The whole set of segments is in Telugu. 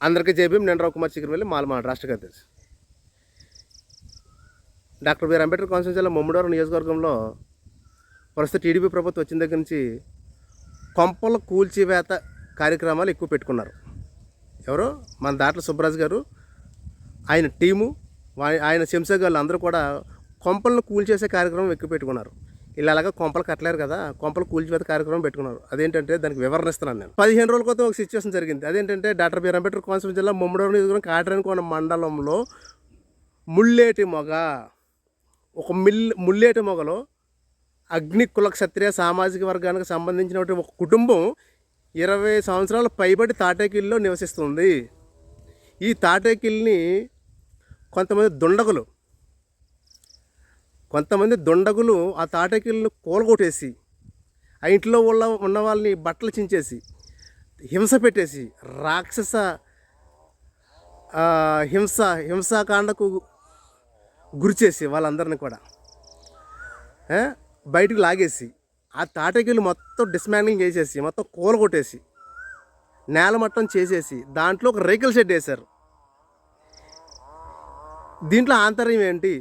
అందరికీ జేబీఎం నేను రావు కుమార్ చిగురు వెళ్ళి మాలమాడ రాష్ట్ర కార్యదర్శి డాక్టర్ బిఆర్ అంబేద్కర్ కాన్స్టిట్యూన్సీ జిల్లా ముమ్మడివారం నియోజకవర్గంలో ప్రస్తుత టీడీపీ ప్రభుత్వం వచ్చిన దగ్గర నుంచి కొంపల కూల్చివేత కార్యక్రమాలు ఎక్కువ పెట్టుకున్నారు. ఎవరు? మన దాట్ల సుబ్బరాజ్ గారు ఆయన టీము ఆయన శంసగాళ్ళు గారు అందరూ కూడా కొంపలను కూల్చేసే కార్యక్రమం ఎక్కువ పెట్టుకున్నారు. ఇలా అలాగా కొంపలు కట్టలేరు కదా కొంపలు కూల్చివేత కార్యక్రమం పెట్టుకున్నారు. అదేంటంటే దానికి వివరణ ఇస్తున్నాను నేను. పదిహేను రోజుల క్రితం ఒక సిచ్యువేషన్ జరిగింది. అదేంటంటే డాక్టర్ బిఆర్ అంబేద్కర్ కోనసీమ జిల్లా ముమ్మడివరం నియోజకవర్గం కాటరానికోన మండలంలో ముల్లేటి మొగ ఒక మిల్ ముల్లేటి మొగలో అగ్ని కుల క్షత్రియ సామాజిక వర్గానికి సంబంధించినటువంటి ఒక కుటుంబం ఇరవై సంవత్సరాల పైబడి తాటేకిల్లో నివసిస్తుంది. ఈ తాటేకిల్ని కొంతమంది దుండగులు కొంతమంది దుండగులు ఆ తాటకిళ్ళు కూలగొట్టేసి ఆ ఇంట్లో ఉన్న ఉన్న వాళ్ళని బట్టలు చించేసి హింస పెట్టేసి రాక్షస హింస హింసాకాండకు గురిచేసి వాళ్ళందరినీ కూడా బయటికి లాగేసి ఆ తాటకిళ్ళు మొత్తం డిస్మాండింగ్ చేసేసి మొత్తం కూలగొట్టేసి నేల మట్టం చేసేసి దాంట్లో ఒక రేకుల షెడ్ వేశారు. దీంట్లో ఆంతర్యం ఏంటి?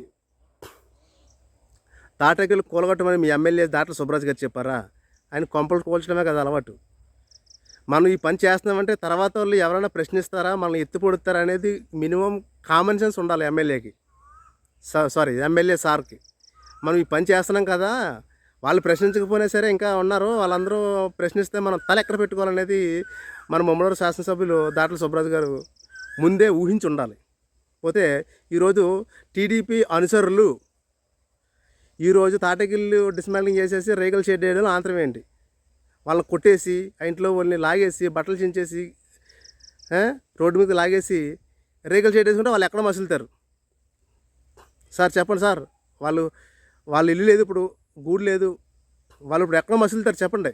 తాటకిల్లు కూలగొట్టమని మీ ఎమ్మెల్యే దాట్ల సుబ్రాజ్ గారు చెప్పారా? ఆయన కొంపలు కూల్చడమే కదా అలవాటు. మనం ఈ పని చేస్తున్నామంటే తర్వాత వాళ్ళు ఎవరైనా ప్రశ్నిస్తారా? మనల్ని ఎత్తి పొడుతారా అనేది మినిమం కామన్ సెన్స్ ఉండాలి ఎమ్మెల్యేకి. సారీ ఎమ్మెల్యే సార్కి. మనం ఈ పని చేస్తున్నాం కదా వాళ్ళు ప్రశ్నించకపోయినా సరే ఇంకా ఉన్నారు. వాళ్ళందరూ ప్రశ్నిస్తే మనం తల ఎక్కడ పెట్టుకోవాలనేది మన ముమ్మడూరు శాసనసభ్యులు దాట్ల సుబ్రాజ్ గారు ముందే ఊహించి ఉండాలి. పోతే ఈరోజు టీడీపీ అనుసరులు ఈరోజు తాటగిల్లు డిస్మాండ్లింగ్ చేసేసి రేగల్ షెడ్ వేయడం ఆంతరం ఏంటి? వాళ్ళని కొట్టేసి ఆ ఇంట్లో వాళ్ళని లాగేసి బట్టలు చించేసి రోడ్డు మీద లాగేసి రేగల్ షెడ్ వేసుకుంటే వాళ్ళు ఎక్కడ మసులుతారు? సార్ చెప్పండి సార్. వాళ్ళు వాళ్ళు ఇల్లు లేదు ఇప్పుడు గూడు లేదు. వాళ్ళు ఇప్పుడు ఎక్కడ మసులుతారు చెప్పండి.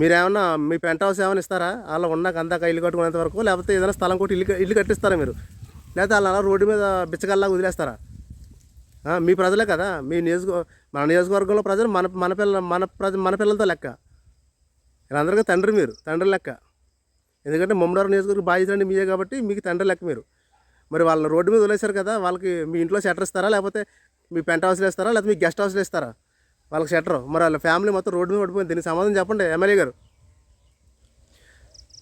మీరేమన్నా మీ పెంట్ హౌస్ ఏమైనా ఇస్తారా? అలా ఉన్నాక అందాక ఇల్లు కట్టుకునేంత వరకు లేకపోతే ఏదైనా స్థలం కొట్టి ఇల్లు ఇల్లు కట్టిస్తారా మీరు? లేకపోతే వాళ్ళు అలా రోడ్డు మీద బిచ్చగల్లా వదిలేస్తారా? మీ ప్రజలే కదా? మీ నియోజక మన నియోజకవర్గంలో ప్రజలు మన మన పిల్ల మన ప్రజ మన పిల్లలతో లెక్క. వీళ్ళందరికీ తండ్రి మీరు తండ్రి లెక్క. ఎందుకంటే ముమ్మడారు నియోజకవర్గం బాధ్యత మీయే కాబట్టి మీకు తండ్రి లెక్క మీరు. మరి వాళ్ళని రోడ్డు మీద వదిలేశారు కదా వాళ్ళకి మీ ఇంట్లో షెటర్ ఇస్తారా? లేకపోతే మీ పెంట్ హౌస్లో ఇస్తారా లేకపోతే మీ గెస్ట్ హౌస్లు ఇస్తారా వాళ్ళకి షెటర్ మరి వాళ్ళ ఫ్యామిలీ మొత్తం రోడ్డు మీద పడిపోయింది. దీనికి సమాధానం చెప్పండి ఎమ్మెల్యే గారు.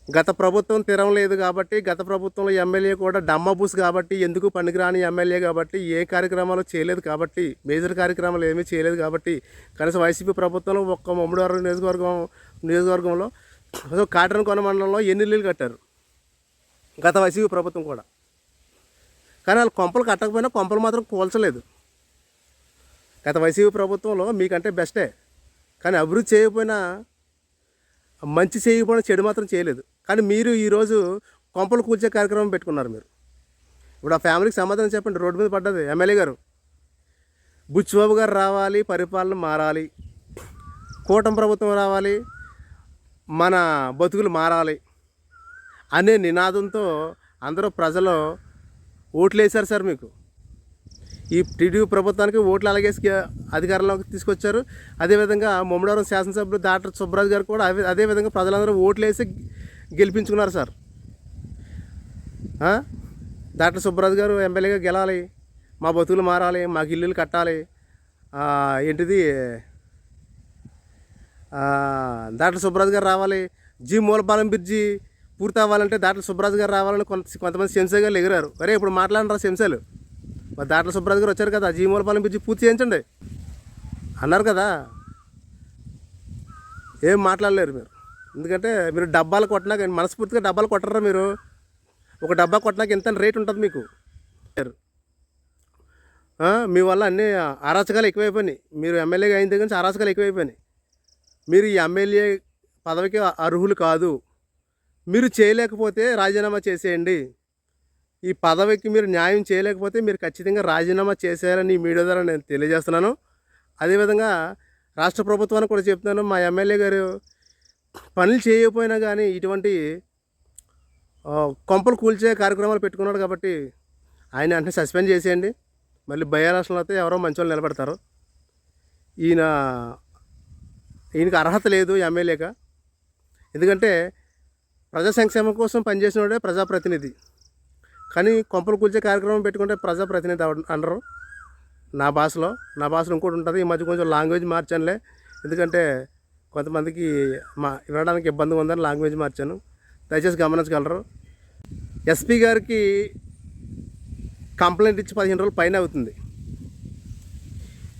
గత ప్రభుత్వం తీరం లేదు కాబట్టి గత ప్రభుత్వంలో ఎమ్మెల్యే కూడా డమ్మబూస్ కాబట్టి ఎందుకు పనికిరాని ఎమ్మెల్యే కాబట్టి ఏ కార్యక్రమాలు చేయలేదు కాబట్టి మేజర్ కార్యక్రమాలు ఏమీ చేయలేదు కాబట్టి కనీసం వైసీపీ ప్రభుత్వంలో ఒక్క ముమ్మడివారం నియోజకవర్గం నియోజకవర్గంలో కాటన్ కొన మండలంలో ఎన్ని కట్టారు? గత వైసీపీ ప్రభుత్వం కూడా. కానీ వాళ్ళు కొంపలు కట్టకపోయినా కొంపలు మాత్రం కూల్చలేదు గత వైసీపీ ప్రభుత్వంలో మీకంటే బెస్టే. కానీ అభివృద్ధి చేయకపోయినా మంచి చేయకపోయినా చెడు మాత్రం చేయలేదు. కానీ మీరు ఈరోజు కొంపలు కూల్చే కార్యక్రమం పెట్టుకున్నారు మీరు. ఇప్పుడు ఆ ఫ్యామిలీకి సమాధానం చెప్పండి. రోడ్డు మీద పడ్డది ఎమ్మెల్యే గారు. బుచ్చిబాబు గారు రావాలి పరిపాలన మారాలి. కూటమి ప్రభుత్వం రావాలి మన బతుకులు మారాలి అనే నినాదంతో అందరూ ప్రజలు ఓట్లు వేశారు సార్ మీకు. ఈ టీడీపీ ప్రభుత్వానికి ఓట్లు అలాగేసి అధికారంలోకి తీసుకొచ్చారు. అదేవిధంగా ముమ్మడవరం శాసనసభ్యులు డాక్టర్ సుబ్రాజ్ గారు కూడా అదే అదేవిధంగా ప్రజలందరూ ఓట్లు వేసి గెలిపించుకున్నారు సార్. ఆ? డాక్టర్ సుబ్బరాజు గారు ఎమ్మెల్యేగా గెలాలి మా బతుకులు మారాలి మాకు ఇల్లులు కట్టాలి. ఏంటిది? ఆ, డాక్టర్ సుబ్బరాజు గారు రావాలి. జీ మూలపాలెం బ్రిడ్జి పూర్తి అవ్వాలంటే డాక్టర్ సుబ్బరాజు గారు రావాలని కొంత కొంతమంది సెన్సే గారు ఎగిరారు. అరే ఇప్పుడు మాట్లాడరా శంసాలు మరి దాంట్లో సుబ్రాజ్ గారు వచ్చారు కదా జీ మూలపాలెం బ్రిడ్జి పూర్తి చేయించండి. అన్నారు కదా? ఏం మాట్లాడలేరు మీరు? ఎందుకంటే మీరు డబ్బాలు కొట్టినాక మనస్ఫూర్తిగా డబ్బాలు కొట్టరా మీరు? ఒక డబ్బా కొట్టినాక ఎంత రేట్ ఉంటుంది మీకు? మీ వల్ల అన్ని అరాచకాలు ఎక్కువైపోయినాయి. మీరు ఎమ్మెల్యేగా అయిన దగ్గర నుంచి అరాచకాలు ఎక్కువైపోయినాయి. మీరు ఈ ఎమ్మెల్యే పదవికి అర్హులు కాదు. మీరు చేయలేకపోతే రాజీనామా చేసేయండి. ఈ పదవికి మీరు న్యాయం చేయలేకపోతే మీరు ఖచ్చితంగా రాజీనామా చేసేయాలని ఈ మీడియా ద్వారా నేను తెలియజేస్తున్నాను. అదేవిధంగా రాష్ట్ర ప్రభుత్వానికి కూడా చెప్తున్నాను మా ఎమ్మెల్యే గారు పనులు చేయకపోయినా కానీ ఇటువంటి కొంపలు కూల్చే కార్యక్రమాలు పెట్టుకున్నాడు కాబట్టి ఆయన వెంటనే సస్పెండ్ చేసేయండి. మళ్ళీ భయారాష్ట్రంలో అయితే ఎవరో మంచి వాళ్ళు నిలబెడతారు. ఈయన ఈయనకి అర్హత లేదు ఎమ్మెల్యేగా ఎందుకంటే ప్రజా సంక్షేమం కోసం పనిచేసినోడే ప్రజాప్రతినిధి. కానీ కొంపలు కూల్చే కార్యక్రమం పెట్టుకుంటే ప్రజాప్రతినిధి అనరు. నా భాషలో నా భాషలో ఇంకోటి ఉంటుంది. ఈ మధ్య కొంచెం లాంగ్వేజ్ మార్చానులే. ఎందుకంటే కొంతమందికి మా వినడానికి ఇబ్బంది ఉందని లాంగ్వేజ్ మార్చాను. దయచేసి గమనించగలరు. ఎస్పీ గారికి కంప్లైంట్ ఇచ్చి పదిహేను రోజులు పైన అవుతుంది.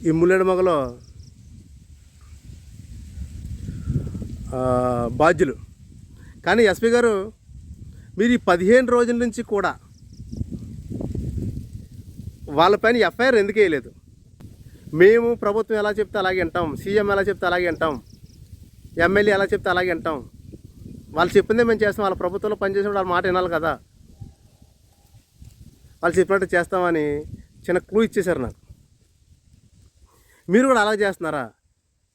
ఈ ముల్లెడు మొగలో బాధ్యులు. కానీ ఎస్పీ గారు మీరు ఈ పదిహేను రోజుల నుంచి కూడా వాళ్ళపైన ఎఫ్ఐఆర్ ఎందుకు వేయలేదు? మేము ప్రభుత్వం ఎలా చెప్తే అలాగే వింటాం సీఎం ఎలా చెప్తే అలాగే వింటాం. ఎమ్మెల్యే ఎలా చెప్తే అలాగే వింటాం. వాళ్ళు చెప్పిందే మేము చేస్తాం. వాళ్ళ ప్రభుత్వంలో పనిచేసిన వాళ్ళ మాట వినాలి కదా. వాళ్ళు చెప్పినట్టు చేస్తామని చిన్న క్లూ ఇచ్చేశారు నాకు. మీరు కూడా అలా చేస్తున్నారా?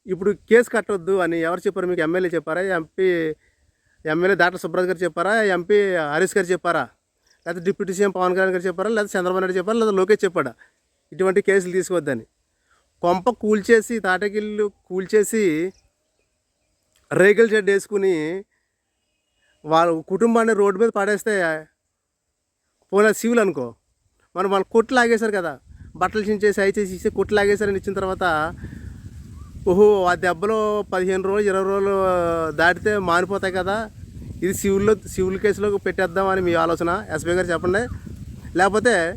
ఇప్పుడు కేసు కట్టొద్దు అని ఎవరు చెప్పారు? మీకు ఎమ్మెల్యే చెప్పారా? ఎంపీ ఎమ్మెల్యే దాట్ల సుబ్రాజ్ గారు చెప్పారా? ఎంపీ హరీష్ గారు చెప్పారా? లేకపోతే డిప్యూటీ సీఎం పవన్ కళ్యాణ్ గారు చెప్పారా? లేదా చంద్రబాబు నాయుడు చెప్పారా? లేదా లోకేష్ చెప్పాడా? ఇటువంటి కేసులు తీసుకోవద్దని. కొంప కూల్చేసి తాటకిల్లు కూల్చేసి రేకుల షెడ్ వేసుకుని వాళ్ళ కుటుంబాన్ని రోడ్డు మీద పడేస్తే పోయిన శివులు అనుకో. మనం వాళ్ళు కొట్లు లాగేశారు కదా. బట్టలు చించేసి అయి చేసి ఇచ్చి కొట్లు లాగేశారని ఇచ్చిన తర్వాత ఓహో ఆ దెబ్బలో పదిహేను రోజులు ఇరవై రోజులు దాటితే మారిపోతాయి కదా. ఇది సివిల్లో సివిల్ కేసులో పెట్టేద్దామని మీ ఆలోచన. ఎస్బీ గారు చెప్పండి. లేకపోతే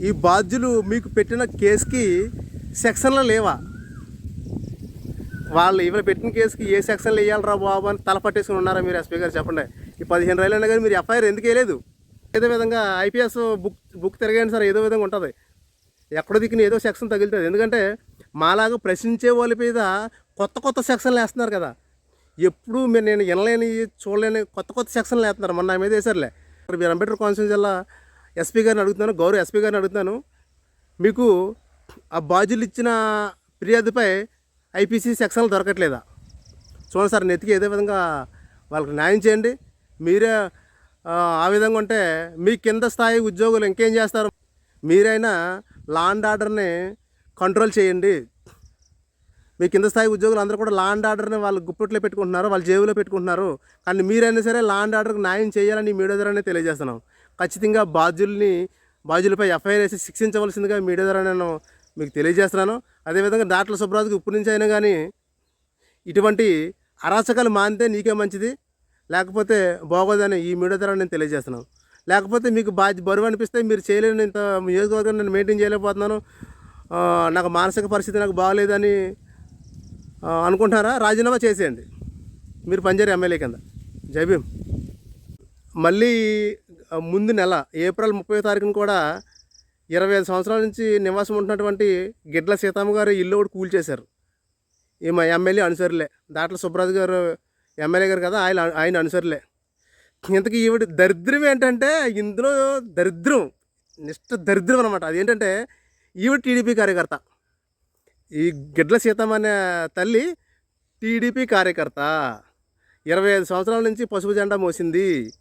ఈ బాధ్యులు మీకు పెట్టిన కేసుకి సెక్షన్లో లేవా? వాళ్ళు ఇవాళ పెట్టిన కేసుకి ఏ సెక్షన్లు వేయాలరా బాబు అని తల పట్టేసుకుని ఉన్నారా మీరు ఎస్పీ గారు? చెప్పండి. ఈ పదిహేను రోజులైనా కానీ మీరు ఎఫ్ఐఆర్ ఎందుకు వేయలేదు? ఏదో విధంగా ఐపీఎస్ బుక్ బుక్ తిరగండి సార్ ఏదో విధంగా ఉంటుంది. ఎక్కడో దిక్కున ఏదో సెక్షన్ తగులుతుంది. ఎందుకంటే మాలాగా ప్రశ్నించే వాళ్ళ మీద కొత్త కొత్త సెక్షన్లు వేస్తున్నారు కదా. ఎప్పుడు మీరు నేను వినలేని చూడలేని కొత్త కొత్త సెక్షన్లు వేస్తున్నారు. మొన్న నా మీద వేసారులే మీరు అంబేద్కర్ కాన్స్టిట్యూన్ జిల్లా ఎస్పీ గారిని అడుగుతున్నాను గౌరవ ఎస్పీ గారిని అడుగుతున్నాను. మీకు ఆ బాధ్యులు ఇచ్చిన ఫిర్యాదుపై ఐపీసీ సెక్షన్లు దొరకట్లేదా? చూడండి సార్ నెత్తికి ఏదో విధంగా వాళ్ళకి న్యాయం చేయండి. మీరే ఆ, విధంగా ఉంటే మీ కింద స్థాయి ఉద్యోగులు ఇంకేం చేస్తారు? మీరైనా లా అండ్ ఆర్డర్ని కంట్రోల్ చేయండి. మీ కింద స్థాయి ఉద్యోగులు అందరూ కూడా లా అండ్ ఆర్డర్ని వాళ్ళు గుప్పట్లో పెట్టుకుంటున్నారు వాళ్ళ జేబులో పెట్టుకుంటున్నారు. కానీ మీరైనా సరే లా అండ్ ఆర్డర్కి న్యాయం చేయాలని మీడియా ద్వారానే తెలియజేస్తున్నాం. ఖచ్చితంగా బాధ్యుల్ని బాధ్యులపై ఎఫ్ఐఆర్ వేసి శిక్షించవలసిందిగా మీడియా ద్వారా నేను మీకు తెలియజేస్తున్నాను. అదేవిధంగా డాక్టర్ సుబ్రాజుకి ఇప్పటి నుంచి అయినా కానీ ఇటువంటి అరాచకాలు మానితే నీకే మంచిది. లేకపోతే బాగోదని ఈ మీడియా ద్వారా నేను తెలియజేస్తున్నాను. లేకపోతే మీకు బాధ్య బరువు అనిపిస్తే మీరు చేయలేని ఇంత నియోజకవర్గం నేను మెయింటైన్ చేయలేకపోతున్నాను. నాకు మానసిక పరిస్థితి నాకు బాగలేదని అనుకుంటున్నారా? రాజీనామా చేసేయండి. మీరు పనిచేయరు ఎమ్మెల్యే కింద. జై భీమ్. మళ్ళీ ముందు నెల ఏప్రిల్ ముప్పై తారీఖున కూడా ఇరవై ఐదు సంవత్సరాల నుంచి నివాసం ఉంటున్నటువంటి గిడ్ల సీతమ్మ గారు ఇల్లు ఒకటి కూల్చేశారు ఈమె ఎమ్మెల్యే అనుసరులే. దాట్ల సుబ్రాజు గారు ఎమ్మెల్యే గారు కదా ఆయన ఆయన అనుసరులే. ఇంతకీ ఈవిడ దరిద్రం ఏంటంటే ఇందులో దరిద్రం నిష్ట దరిద్రం అనమాట అదేంటంటే ఈవిడ టీడీపీ కార్యకర్త. ఈ గిడ్ల సీతమ్మ అనే తల్లి టీడీపీ కార్యకర్త. ఇరవై ఐదు సంవత్సరాల నుంచి పసుపు జెండా మోసింది.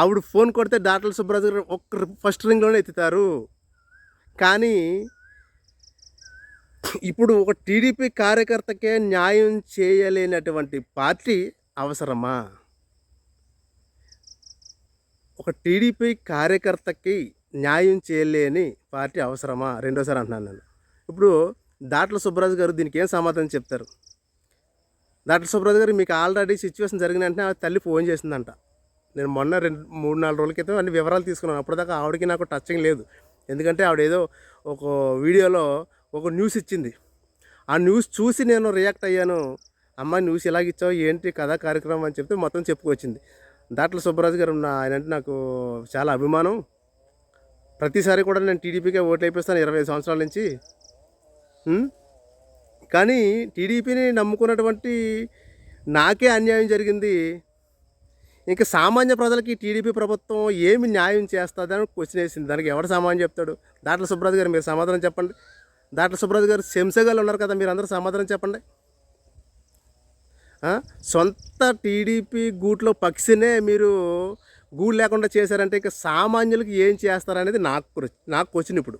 ఆవిడ ఫోన్ కొడితే డాక్టర్ సుబ్రాజు గారు ఒక్క ఫస్ట్ రింగ్లోనే ఎత్తుతారు. కానీ ఇప్పుడు ఒక టీడీపీ కార్యకర్తకే న్యాయం చేయలేనటువంటి పార్టీ అవసరమా? ఒక టీడీపీ కార్యకర్తకి న్యాయం చేయలేని పార్టీ అవసరమా? రెండోసారి అంటున్నాను నేను. ఇప్పుడు దాట్ల సుబ్బరాజు గారు దీనికి ఏం సమాధానం చెప్తారు? దాట్ల సుబ్బరాజు గారు మీకు ఆల్రెడీ సిచ్యువేషన్ జరిగిన వెంటనే ఆ తల్లి ఫోన్ చేసిందంట. నేను మొన్న రెండు మూడు నాలుగు రోజుల క్రితం అన్ని వివరాలు తీసుకున్నాను. అప్పటిదాకా ఆవిడకి నాకు టచింగ్ లేదు. ఎందుకంటే ఆవిడ ఏదో ఒక వీడియోలో ఒక న్యూస్ ఇచ్చింది. ఆ న్యూస్ చూసి నేను రియాక్ట్ అయ్యాను. అమ్మ న్యూస్ ఎలాగ ఇచ్చావు? ఏంటి? కథా కార్యక్రమం? అని చెప్తే మొత్తం చెప్పుకొచ్చింది. దాంట్లో సుబ్బరాజు గారు నా ఆయన అంటే నాకు చాలా అభిమానం. ప్రతిసారి కూడా నేను టీడీపీకే ఓట్లు అయిపోస్తాను ఇరవై ఐదు సంవత్సరాల నుంచి. కానీ టీడీపీని నమ్ముకున్నటువంటి నాకే అన్యాయం జరిగింది. ఇంకా సామాన్య ప్రజలకి టీడీపీ ప్రభుత్వం ఏమి న్యాయం చేస్తుందని క్వశ్చన్ వేసింది. దానికి ఎవరు సమాధానం చెప్తాడు? దాట్ల సుబ్రాజు గారు మీరు సమాధానం చెప్పండి. దాట్ల సుబ్రాజు గారు శంసగాళ్ళు ఉన్నారు కదా మీరు అందరూ సమాధానం చెప్పండి. సొంత టీడీపీ గూట్లో పక్షినే మీరు గూడు లేకుండా చేశారంటే ఇక సామాన్యులకి ఏం చేస్తారనేది నాకు నాకు క్వశ్చన్ ఇప్పుడు.